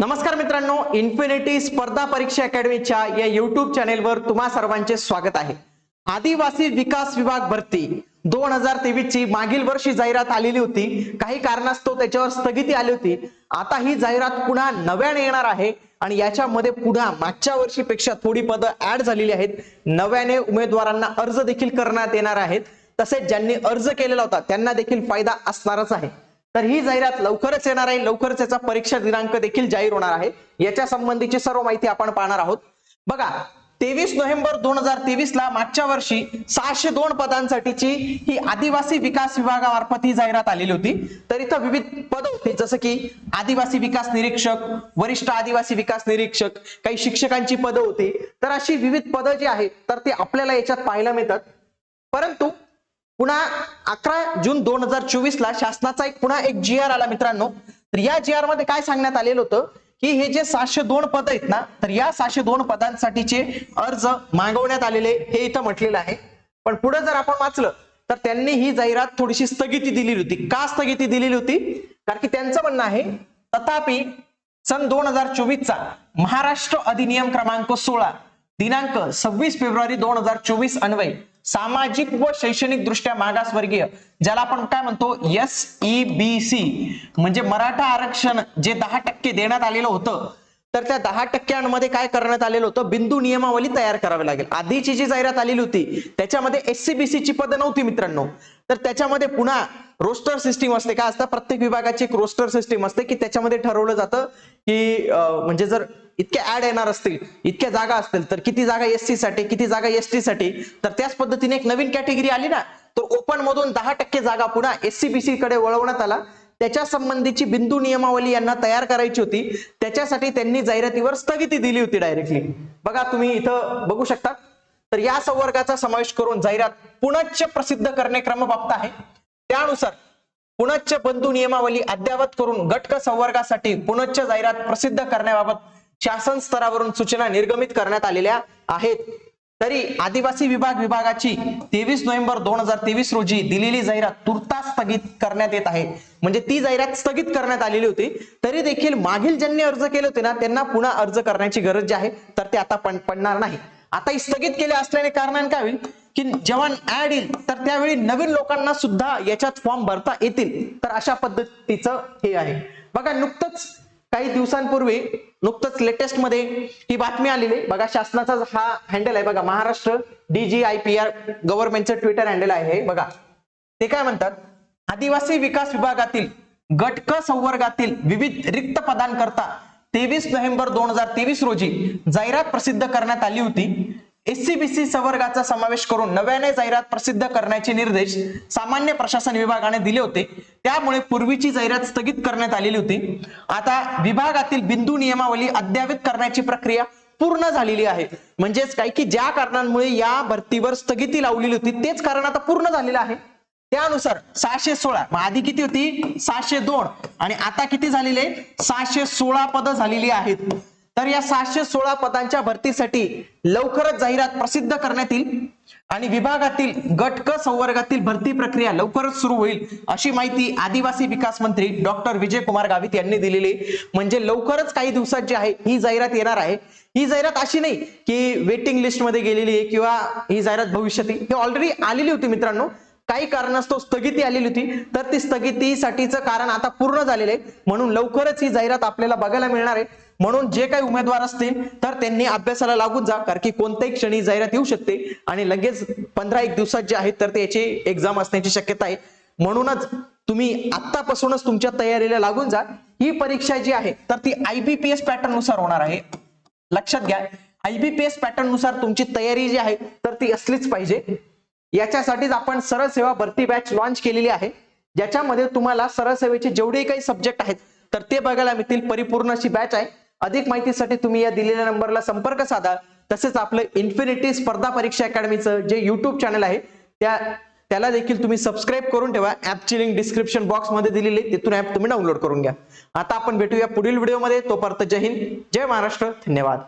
नमस्कार मित्रांनो इन्फिनिटी स्पर्धा परीक्षा अकॅडमीच्या या युट्यूब चॅनेलवर तुम्हा सर्वांचे स्वागत आहे. आदिवासी विकास विभाग भरती दोन हजार तेवीस ची मागील वर्षी जाहिरात आलेली होती. काही कारणास्तव त्याच्यावर स्थगिती आली होती. आता ही जाहिरात पुन्हा नव्याने येणार आहे आणि याच्यामध्ये पुन्हा मागच्या वर्षीपेक्षा थोडी पदं ऍड झालेली आहेत. नव्याने उमेदवारांना अर्ज देखील करण्यात येणार आहेत. तसेच ज्यांनी अर्ज केलेला होता त्यांना देखील फायदा असणारच आहे. तर ही जाहिरात लवकरच येणार आहे. लवकरच याचा परीक्षा दिनांक देखील जाहीर होणार आहे. याच्या संबंधीची सर्व माहिती आपण पाहणार आहोत. बघा तेवीस नोव्हेंबर दोन हजार तेवीस ला मागच्या वर्षी सहाशे दोन पदांसाठीची ही आदिवासी विकास विभागामार्फत ही जाहिरात आलेली होती. तर इथं विविध पद होती. जसं की आदिवासी विकास निरीक्षक वरिष्ठ आदिवासी विकास निरीक्षक काही शिक्षकांची पदं होती. तर अशी विविध पदं जी आहेत तर ती आपल्याला याच्यात पाहायला मिळतात. परंतु पुन्हा अकरा जून दोन हजार चोवीस ला शासनाचा एक पुन्हा एक जी आर आला मित्रांनो. तर या जी आरमध्ये काय सांगण्यात आलेलं होतं? की हे जे सहाशे दोन पद आहेत ना तर या सहाशे दोन पदांसाठीचे अर्ज मागवण्यात आलेले हे इथं म्हटलेलं आहे. पण पुढे जर आपण वाचलं तर त्यांनी ही जाहिरात थोडीशी स्थगिती दिलेली होती. का स्थगिती दिलेली होती? कारण की त्यांचं म्हणणं आहे तथापि सन दोन हजार चोवीसचा महाराष्ट्र अधिनियम क्रमांक सोळा दिनांक सव्वीस फेब्रुवारी दोन हजार चोवीस अन्वय सामाजिक व शैक्षणिक दृष्ट्या मागासवर्गीय ज्याला आपण काय म्हणतो? एस ई बी सी म्हणजे मराठा आरक्षण जे दहा टक्के देण्यात आलेलं होतं तर त्या दहा टक्क्यांमध्ये काय करण्यात आलेलं होतं? बिंदू नियमावली तयार करावी लागेल. आधीची जी जाहिरात आलेली होती त्याच्यामध्ये एससीबीसी ची पद नव्हती मित्रांनो. तर त्याच्यामध्ये पुन्हा रोस्टर सिस्टीम असते. काय असतं? प्रत्येक विभागाची एक रोस्टर सिस्टीम असते की त्याच्यामध्ये ठरवलं जातं की म्हणजे जर इतक्या ऍड येणार असतील इतक्या जागा असतील तर किती जागा एससी साठी किती जागा एसटी साठी? तर त्याच पद्धतीने एक नवीन कॅटेगरी आली ना तर ओपन मधून दहा टक्के जागा पुन्हा एससीबीसी कडे वळवण्यात आला. त्याच्या संबंधीची बिंदू नियमावली यांना तयार करायची होती. त्याच्यासाठी त्यांनी जाहिरातीवर स्थगिती दिली होती डायरेक्टली बघा तुम्ही इथं बघू शकता. तर या संवर्गाचा समावेश करून जाहिरात पुनश्च प्रसिद्ध करणे क्रमप्राप्त आहे. त्यानुसार पुनश्च बंधू नियमावली अद्यावत करून गटक संवर्गासाठी पुनश्च जाहिरात प्रसिद्ध करण्याबाबत शासन स्तरावरून सूचना निर्गमित करण्यात आलेल्या आहेत. तरी आदिवासी विभाग विभागाची तेवीस नोव्हेंबर दोन हजार तेवीस रोजी दिलेली जाहिरात तुर्तास स्थगित करण्यात येत आहे. म्हणजे ती जाहिरात स्थगित करण्यात आलेली होती. तरी देखील मागील ज्यांनी अर्ज केले होते ना त्यांना पुन्हा अर्ज करण्याची गरज जी आहे तर ते आता पण पडणार नाही. आता ही स्थगित केले असल्याने कारणाने काय होईल? की जेव्हा ऍड येईल तर त्यावेळी नवीन लोकांना सुद्धा याच्यात फॉर्म भरता येतील. तर अशा पद्धतीचं हे आहे. बघा नुकतंच काही दिवसांपूर्वी नुकतंच लेटेस्टमध्ये ही बातमी आलेली. बघा शासनाचा हा हँडल आहे. बघा महाराष्ट्र डीजीआयपीआर गव्हर्नमेंटचं ट्विटर हँडल आहे. बघा ते काय म्हणतात? आदिवासी विकास विभागातील गटक संवर्गातील विविध रिक्त पदांकरता तेवीस नोव्हेंबर दोन हजार तेवीस रोजी जाहिरात प्रसिद्ध करण्यात आली होती. एससीबीसी सवर्गाचा समावेश करून नव्याने जाहिरात प्रसिद्ध करण्याचे निर्देश सामान्य प्रशासन विभागाने दिले होते. त्यामुळे पूर्वीची जाहिरात स्थगित करण्यात आलेली होती. आता विभागातील बिंदू नियमावली अद्यावित करण्याची प्रक्रिया पूर्ण झालेली आहे. म्हणजेच काय की ज्या कारणांमुळे या भरतीवर स्थगिती लावलेली होती तेच कारण आता पूर्ण झालेलं आहे. त्यानुसार सहाशे सोळा मग आधी किती होती? सहाशे दोन. आणि आता किती झालेले? सहाशे सोळा पदं झालेली आहेत. तर या सहाशे सोळा पदांच्या भरतीसाठी लवकरच जाहिरात प्रसिद्ध करण्यात येईल आणि विभागातील गटक संवर्गातील भरती प्रक्रिया लवकरच सुरू होईल अशी माहिती आदिवासी विकास मंत्री डॉक्टर विजय कुमार गावित यांनी दिलेली आहे. म्हणजे लवकरच काही दिवसात जी आहे ही जाहिरात येणार आहे. ही जाहिरात अशी नाही की वेटिंग लिस्टमध्ये गेलेली आहे किंवा ही जाहिरात भविष्यातील ही ऑलरेडी आलेली होती मित्रांनो. काही कारणास्तव स्थगिती आलेली होती. तर ती स्थगितीसाठीचं कारण आता पूर्ण झालेलं आहे. म्हणून लवकरच ही जाहिरात आपल्याला बघायला मिळणार आहे. म्हणून जे काही उमेदवार असतील तर त्यांनी अभ्यासाला लागून जा कारण की कोणत्याही क्षणी जाहिरात येऊ शकते. आणि लगेच पंधरा एक दिवसात जे आहेत तर त्याची एक्झाम असण्याची शक्यता आहे. म्हणूनच तुम्ही आतापासूनच तुमच्या तयारीला लागून जा. ही परीक्षा जी आहे तर ती आयबीपीएस पॅटर्ननुसार होणार आहे. लक्षात घ्या आयबीपीएस पॅटर्ननुसार तुमची तयारी जी आहे तर ती असलीच पाहिजे. याच्यासाठीच आपण सरळ सेवा भरती बॅच लॉन्च केलेली आहे. ज्याच्यामध्ये तुम्हाला सरळ सेवेचे जेवढे काही सब्जेक्ट आहेत तर ते बघायला मिळतील. परिपूर्ण अशी बॅच आहे. अधिक माहितीसाठी तुम्ही या दिलेल्या नंबरला संपर्क साधा. तसेच आपलं इन्फिनिटी स्पर्धा परीक्षा अकॅडमीचं जे युट्यूब चॅनल आहे त्या त्याला देखील तुम्ही सबस्क्राईब करून ठेवा. ऍपची लिंक डिस्क्रिप्शन बॉक्समध्ये दिलेली तिथून ऍप तुम्ही डाउनलोड करून घ्या. आता आपण भेटूया पुढील व्हिडिओमध्ये तोपर्यंत जय हिंद. जय महाराष्ट्र. धन्यवाद.